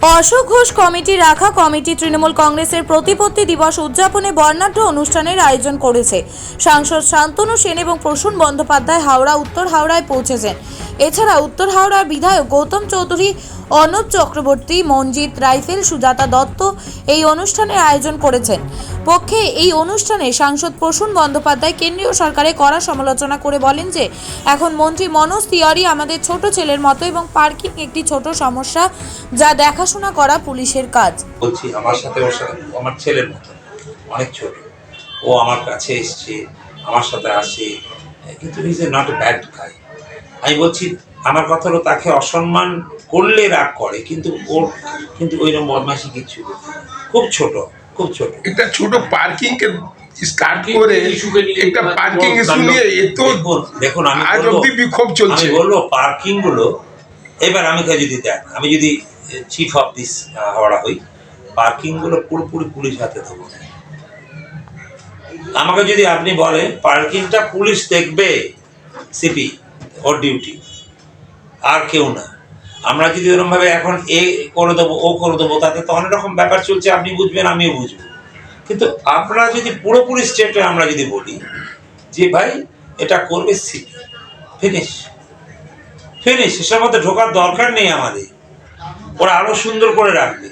Ashok Ghosh committee রাখা committee Trinamool কংগ্রেসের প্রতিপত্তি দিবস উদযাপনে বর্ণাঢ্য অনুষ্ঠানের আয়োজন করেছে। সাংসদ শান্তনু সেন এবং প্রসূন বন্দ্যোপাধ্যায় হাওড়া, উত্তর হাওড়ায় পৌঁছেছেন। এছাড়া উত্তর হাওড়ার বিধায়ক গৌতম চৌধুরী অর্ণব চক্রবর্তী মঞ্জিত রাইফেল, সুজাতা দত্ত এই অনুষ্ঠানের আয়োজন করেছেন। পক্ষে এই অনুষ্ঠানে সাংসদ প্রসূন বন্দ্যোপাধ্যায় কেন্দ্রীয় সরকারের কড়া সমালোচনা করে বলেন যে, এখন মন্ত্রী মনোজ তিওয়ারি আমাদের ছোট ছেলের মতো এবং পার্কিং একটি ছোট সমস্যা যা দেখাশোনা করা পুলিশের কাজ। বলছি, আমার সাথে আমার ছেলের মতো, অনেক ছোট। ও আমার কাছে এসছে, আমার সাথে আসে, কিন্তু is a not bad guy. আমি বলছি আমার কথা হলো তাকে অসম্মান করলে রাগ করে কিন্তু ওর কিন্তু ওইরকম বদমাসি কিছু খুব ছোট খুব ছোট। একটা ছোট পার্কিং কে স্টার্ট করে একটা পার্কিং ইস্যু নিয়ে এত দেখুন আমি আজ অব্দি বিক্ষোভ চলছে। আমি বলব পার্কিংগুলো এবার আমি যদি দেখ আমি যদি চিফ অফ দিস হাওড়া হই পার্কিংগুলো পুরোপুরি পুলিশ হাতে দেবো আমাকে যদি আপনি বলেন পার্কিংটা পুলিশ দেখবে সিপি ওর ডিউটি আর কেউ না। আমরা যদি ওরকমভাবে এখন এ করে দেবো, ও করে দেবো, তাতে তো অনেক রকম ব্যাপার চলছে, আপনি বুঝবেন, আমিও বুঝব। কিন্তু আমরা যদি পুরোপুরি স্টেটে আমরা যদি বলি যে, ভাই, এটা করবে সিপি ফিনিশ ফিনিশ এসব মধ্যে ঢোকার দরকার নেই আমাদের। ওরা আরও সুন্দর করে রাখবে।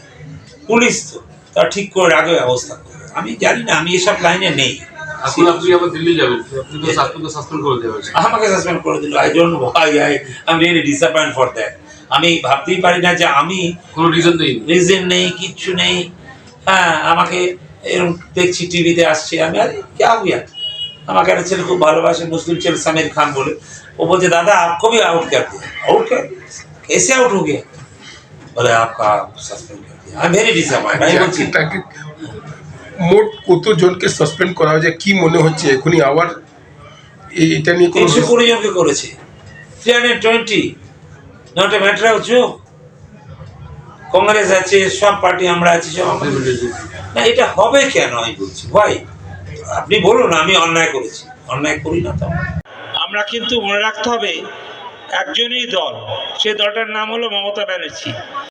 পুলিশ তো, তা ঠিক করে রাখবে ব্যবস্থা করবে। আমি জানি না, আমি এসব লাইনে নেই। এখন আপনি আবার দিল্লি যাবেন আপনি তো আপনাকে সাসপেন্ড করে দেওয়া হয়েছে আমাকে সাসপেন্ড করে দিল I don't why I I am really disappoint for that আমি ভাবতেই পারি না যে আমি কোনো রিজন নেই রিজন নেই কিচ্ছু নেই হ্যাঁ আমাকে এরকম দেখছি টিভিতে আসছে আমি আরে क्या हो गया আমাকে একটা ছেলে খুব ভালোবাসে মুসলিম ছেলে সামির খান বলে ও বলছে দাদা आपको भी आउट कर दिया आउट कर दिया? कैसे आउट हो गया बोले आपका सस्पेंड कर दिया आई एम वेरी डिसअपॉइंट আমি বলছি তাকে মোট কতজনকে সাসপেন্ড করা হয়েছে? কি মনে হচ্ছে? এখনই আবার এই- এটা নিয়ে কোনো তিনশো কুড়ি জনকে করেছে। Three hundred twenty not a matter of joke Congress আছে সব পার্টি আমরা আছি সব আমরা না এটা হবে কেন? আমি বলছি ভাই আপনি বলুন আমি অন্যায় করেছি। অন্যায় করি না তো। আমরা কিন্তু মনে রাখতে হবে একজনই দল। সে দলটার নাম হলো মমতা ব্যানার্জি।